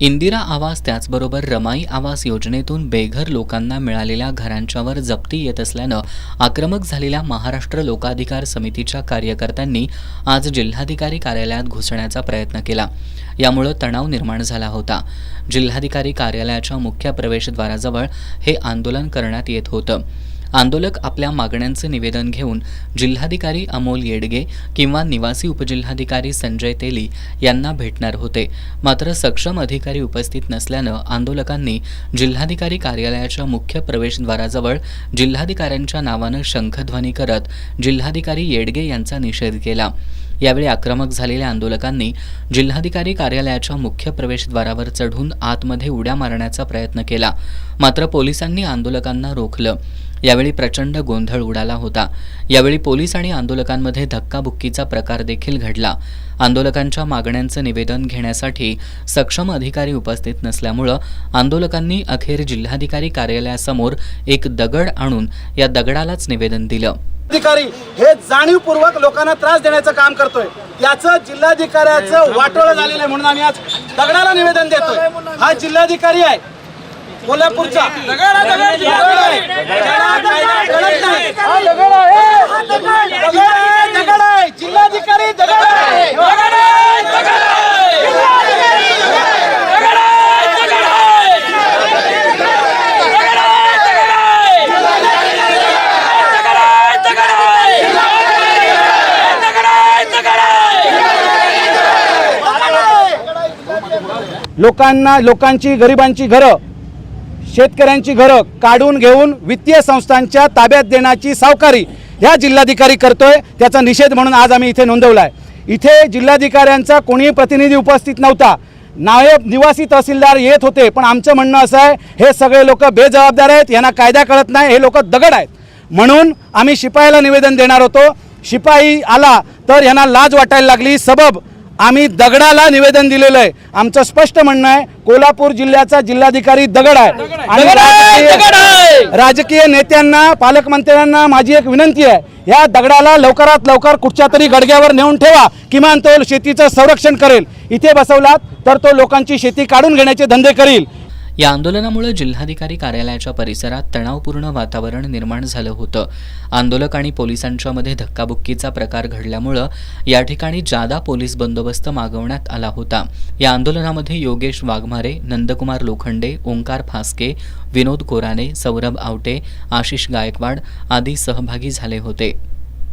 इंदिरा आवास त्याचबरोबर रमाई आवास योजनेतून बेघर लोकांना मिळालेल्या घरांच्यावर जप्ती येत असल्यानं आक्रमक झालेल्या महाराष्ट्र लोकाधिकार समितीच्या कार्यकर्त्यांनी आज जिल्हाधिकारी कार्यालयात घुसण्याचा प्रयत्न केला. यामुळं तणाव निर्माण झाला होता. जिल्हाधिकारी कार्यालयाच्या मुख्य प्रवेशद्वाराजवळ हे आंदोलन करण्यात येत होतं. आंदोलक आपल्या मागण्यांचं निवेदन घेऊन जिल्हाधिकारी अमोल येडगे किंवा निवासी उपजिल्हाधिकारी संजय तेली यांना भेटणार होते. मात्र सक्षम अधिकारी उपस्थित नसल्यानं आंदोलकांनी जिल्हाधिकारी कार्यालयाच्या मुख्य प्रवेशद्वाराजवळ जिल्हाधिकाऱ्यांच्या नावानं शंखध्वनी करत जिल्हाधिकारी येडगे यांचा निषेध केला. यावेळी आक्रमक झालेल्या आंदोलकांनी जिल्हाधिकारी कार्यालयाच्या मुख्य प्रवेशद्वारावर चढून आतमध्ये उड्या मारण्याचा प्रयत्न केला. मात्र पोलिसांनी आंदोलकांना रोखलं. यावेळी प्रचंड गोंधळ उडाला होता. यावेळी पोलीस आणि आंदोलकांमध्ये धक्काबुक्कीचा प्रकार देखील घडला. आंदोलकांच्या मागण्यांचं निवेदन घेण्यासाठी सक्षम अधिकारी उपस्थित नसल्यामुळं आंदोलकांनी अखेर जिल्हाधिकारी कार्यालयासमोर एक दगड आणून या दगडालाच निवेदन दिलं. अधिकारी हे जाणीवपूर्वक लोकांना त्रास देण्याचं काम करतोय. याचं जिल्हाधिकाऱ्याचं वाटोळं झालेलं आहे म्हणून आम्ही आज दगडाला निवेदन देतोय. हा जिल्हाधिकारी आहे. कोल्हापूरचा दगड आहे. दगड आहे. दगड नाही. हा दगड आहे. दगड आहे, दगड आहे. जिल्हाधिकारी दगड आहे. लोकांना लोकांची गरिबांची घरं शेतकऱ्यांची घरं काढून घेऊन वित्तीय संस्थांच्या ताब्यात देण्याची सावकारी ह्या जिल्हाधिकारी करतोय त्याचा निषेध म्हणून आज आम्ही इथे नोंदवला आहे इथे जिल्हाधिकाऱ्यांचा कोणीही प्रतिनिधी उपस्थित नव्हता. नायब निवासी तहसीलदार येत होते पण आमचं म्हणणं असं आहे हे सगळे लोक बेजबाबदार आहेत यांना कायदा कळत नाही हे लोक दगड आहेत. म्हणून आम्ही शिपायाला निवेदन देणार होतो. शिपाई आला तर यांना लाज वाटायला लागली. सबब आम्ही दगडाला निवेदन दिलेलं आहे. आमचं स्पष्ट म्हणणं आहे कोल्हापूर जिल्ह्याचा जिल्हाधिकारी दगड आहे. आणि राजकीय- राजकीय नेत्यांना पालकमंत्र्यांना माझी एक विनंती आहे या दगडाला लवकरात लवकर कुठच्या तरी गडग्यावर नेऊन ठेवा. किमान तो शेतीचं संरक्षण करेल. इथे बसवलात तर तो लोकांची शेती काढून घेण्याचे धंदे करील. या आंदोलनामुळे जिल्हाधिकारी कार्यालयाच्या परिसरात तणावपूर्ण वातावरण निर्माण झालं होतं. आंदोलक आणि पोलिसांच्यामध्ये धक्काबुक्कीचा प्रकार घडल्यामुळं या ठिकाणी जादा पोलीस बंदोबस्त मागवण्यात आला होता. या आंदोलनामध्ये योगेश वाघमारे नंदकुमार लोखंडे ओंकार फास्के विनोद कोराने सौरभ आवटे आशिष गायकवाड आदी सहभागी झाले होते.